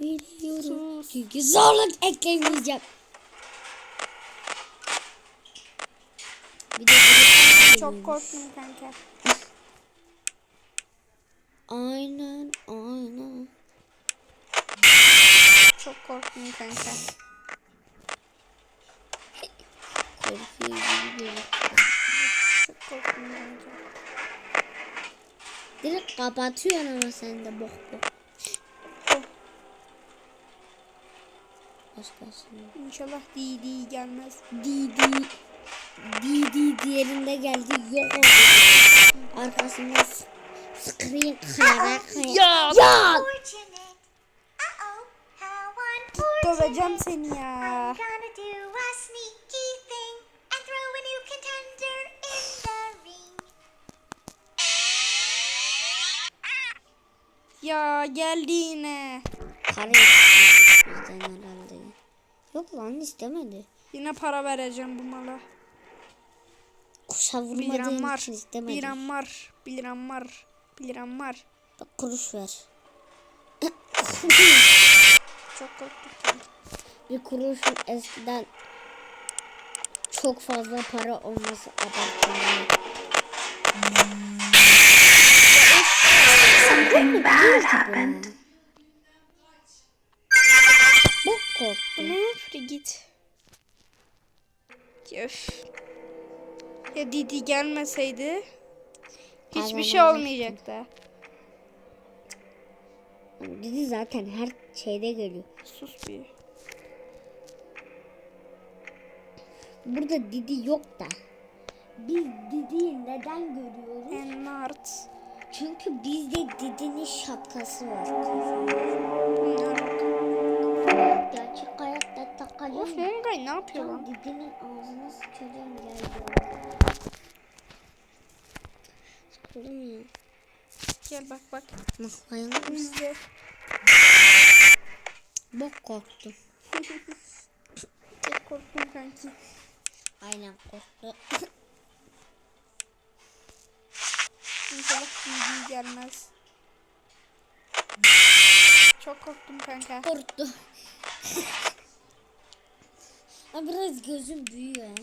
Biliyorum. Çünkü zorluk eklemeyeceğim. Bir de Çok korktum kanka. Aynen aynen. Çok korktum kanka. Korkuyor gibi gözüküyor. Çok korktum kanka. Direkt kapatıyorsun ama sen de bok bok. Başkasını. İnşallah Didi gelmez. Didi. Didi diğerinde geldi yok oldu. Arkasında screen kaya. Ya! Ya! Döveceğim seni ya. Ya geldi yine. İstedik bizden herhalde. Yok lan istemedi. Yine para vereceğim bu mala. Kuşa Bir liram vurmadığın var. için Bir istemedi. liram var. Bir liram var. Bir liram var. Bak kuruş ver. Çok korktum. Bir kuruşun eskiden çok fazla para olması abartılıyor. Something bad happened. Korktum. Ne? Free git. Öf. Ya Didi gelmeseydi hiçbir şey olmayacaktı. Dedi zaten her şeyde geliyor. Sus bir. Burada Didi yok da. Biz Didi'yi neden görüyoruz? Enmart. Çünkü bizde Didi'nin şapkası var. Gerçek hayatta Of takacağım. Mongay ne yapıyor lan? Didi'nin ağzına sıçacağım geldi. Sıkıldım ya. Gel bak bak. Nasıl dayanır mısın? Bok korktum. Çok korktum kanki. Aynen korktu. İnşallah Didi gelmez. Çok korktum kanka. Korktu. Ama biraz gözüm büyüyor. ya.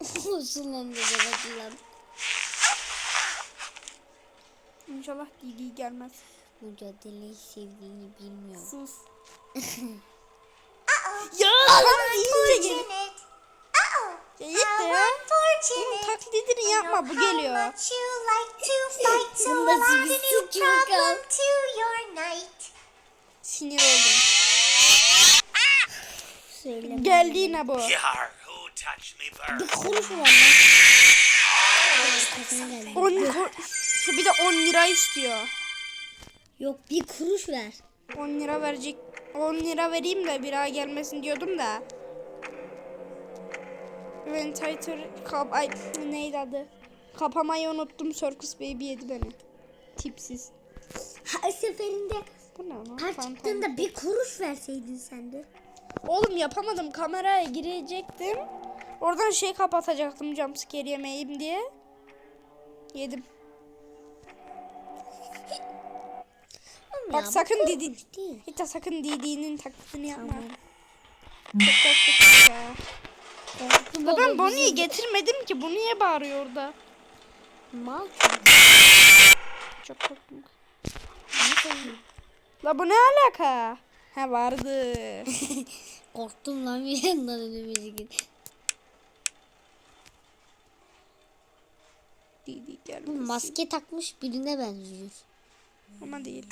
Sulandı babacılar. İnşallah Didi gelmez. Mücadeleyi sevdiğini bilmiyorum. Sus. Ya iyice ya. Bunun taklidini yapma bu how geliyor. to your night. Sinir oldum. Geldi yine bu. Bir var lan. 10 ko- bir de 10 lira istiyor. Yok bir kuruş ver. 10 lira verecek. 10 lira vereyim de bir ay gelmesin diyordum da. Ventilator kap ay neydi adı? Kapamayı unuttum. Circus Baby yedi beni. Tipsiz. Her seferinde Bu ne lan? her Fantom. çıktığında bir kuruş verseydin sen de. Oğlum yapamadım. Kameraya girecektim. Oradan şey kapatacaktım jumpscare yemeyeyim diye. Yedim. Oğlum Bak ya, bu sakın korkunç Didi. değil. Hiç de sakın Didi'nin taklidini yapma. Çok korktuk ya. Baba ben Bonnie'yi getirmedim ki. Bu niye bağırıyor orada? Mal Çok korktum. La bu ne alaka? Ha vardı. Korktum lan bir yandan önümüze git. Didi Bu gelmesin. maske takmış birine benziyor. Ama değil.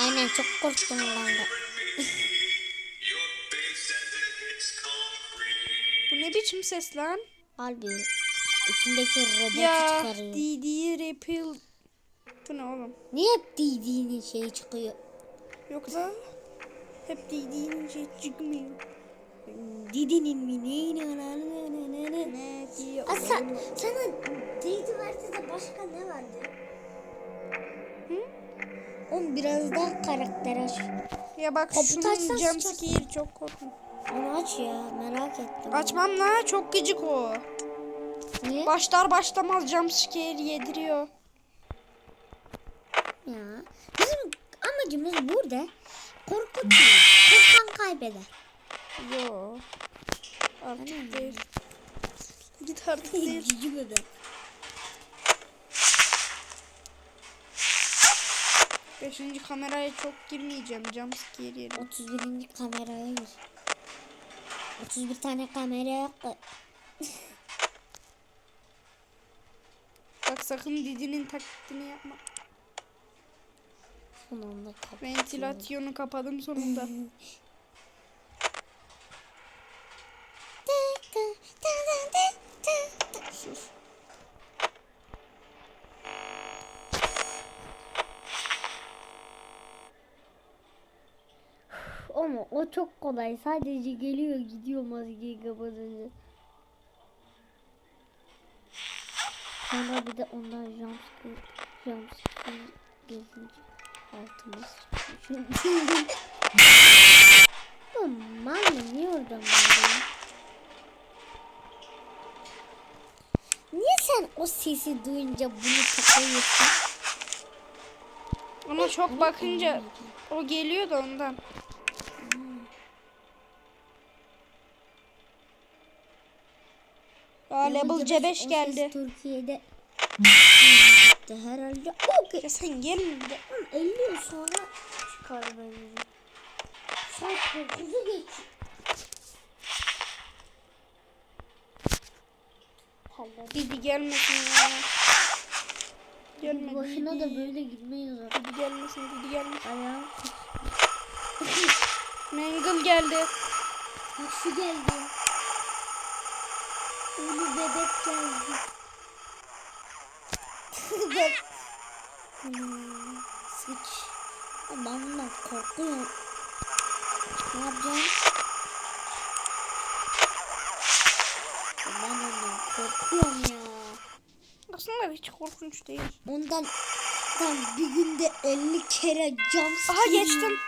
Aynen çok korktum lan da. Bu ne biçim ses lan? Harbi. İçindeki robotu Ya çıkarıyor. Didi repeal. Bu ne oğlum? Niye hep Didi'nin şeyi çıkıyor? Yoksa hep Didi'nin şey çıkmıyor. Didi'nin mi ne ne ne ne sen, sana Didi verdi de başka ne verdi? Hı? Oğlum biraz daha karakter aç. Ya bak Kaputu şunun jumpscare çok korkunç. Onu aç ya merak ettim. Açmam la çok gıcık o. Niye? Başlar başlamaz jumpscare yediriyor. Ya. Bizim amacımız burada korkutmuyor. Korkan kaybeder. Yo. Artık değil. Git artık değil. Cici bebek. Beşinci kameraya çok girmeyeceğim jumpscare yedim. 31. kameraya gir. 31 tane kamera. Bak sakın Didi'nin taklidini yapma. Sonunda kapat. Ventilasyonu kapadım sonunda. Sus. Ama o çok kolay. Sadece geliyor gidiyor maskeyi kapatınca. Sonra bir de ondan jumpscare, jumpscare gezince sıçmış. Bu mal niye oradan bağırıyor? Niye sen o sesi duyunca bunu takıyorsun? Ama çok bakınca o geliyor da ondan. Aa, level C5 geldi. Türkiye'de herhalde. O Ya sen de. 50 yıl sonra çıkar bence. Saat 9'u geç. Didi gelmesin ya. Gelme Başına Didi. da böyle gitmeyiz o. Didi gelmesin, Didi gelmesin. Ayağım Mangle geldi. Şu geldi. Ölü bebek geldi. Bak. Hmm, Sıç. Ben bundan korkuyorum. Ne yapacağım? Ya Ben ondan korkuyorum ya. Aslında hiç korkunç değil. Ondan ben bir günde 50 kere cam Aha geçtim.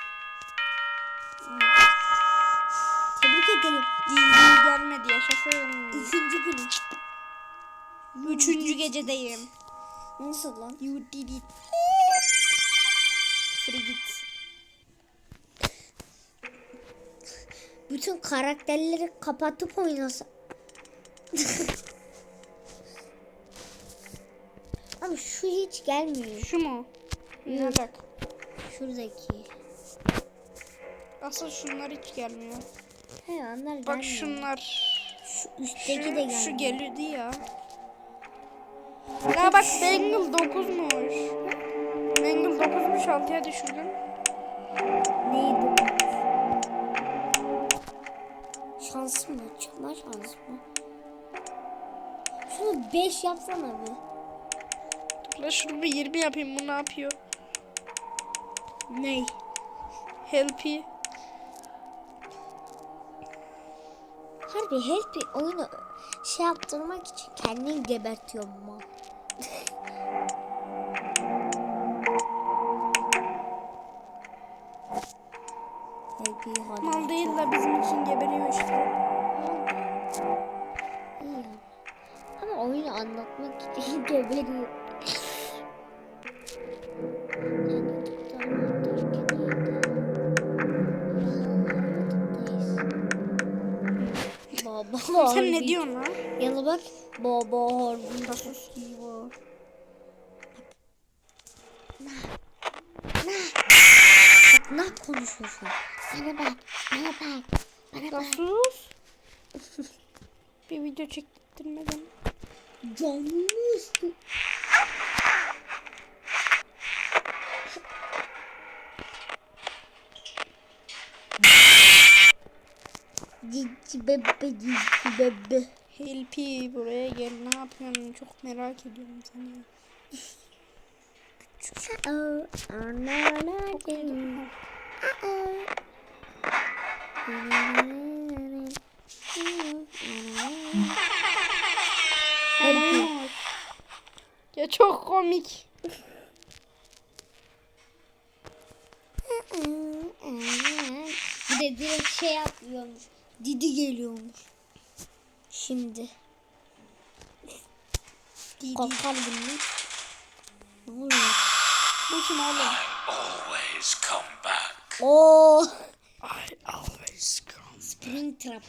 Didi gelmedi yaşasın. Üçüncü günü. Üçüncü gecedeyim. Nasıl lan? You did it. Free git. Bütün karakterleri kapatıp oynasa. Abi şu hiç gelmiyor. Şu mu? Ne bak. Şuradaki. Asıl şunlar hiç gelmiyor. He onlar Bak gelmiyor. şunlar. Şu üstteki Şu, de gelmiyor. şu geliyordu ya. Ya bak Bengal 9'muş. Bengal 9'muş 6'ya düşürdüm. Neydi bu? Şans mı? Çıkma şans mı? Şunu 5 yapsana bir. Dur la şunu bir 20 yapayım bu ne yapıyor? Ney? Help'i. Harbi help oyunu şey yaptırmak için kendini gebertiyorum mal. Help'i Mal değil de bizim için geberiyor işte. İyi. Ama oyunu anlatmak için geberiyor. Baba Sen ne diyorsun lan? Yana bak. Baba harbi. Sus iyi var. Ne konuşuyorsun? Bana bak. Bana bak. Bana bak. sus. bir video çektirmeden. Canımı üstü. Cici bebe cici bebe. Help'i buraya gel ne yapıyorsun çok merak ediyorum seni. No, no, no. Help. Ya çok komik. Bir de direkt şey yapıyormuş. Didi geliyormuş. Şimdi. Korkar bunlar. Ne oluyor? Bu kim oğlum? Always come back. Oo. I always come. Spring Trap.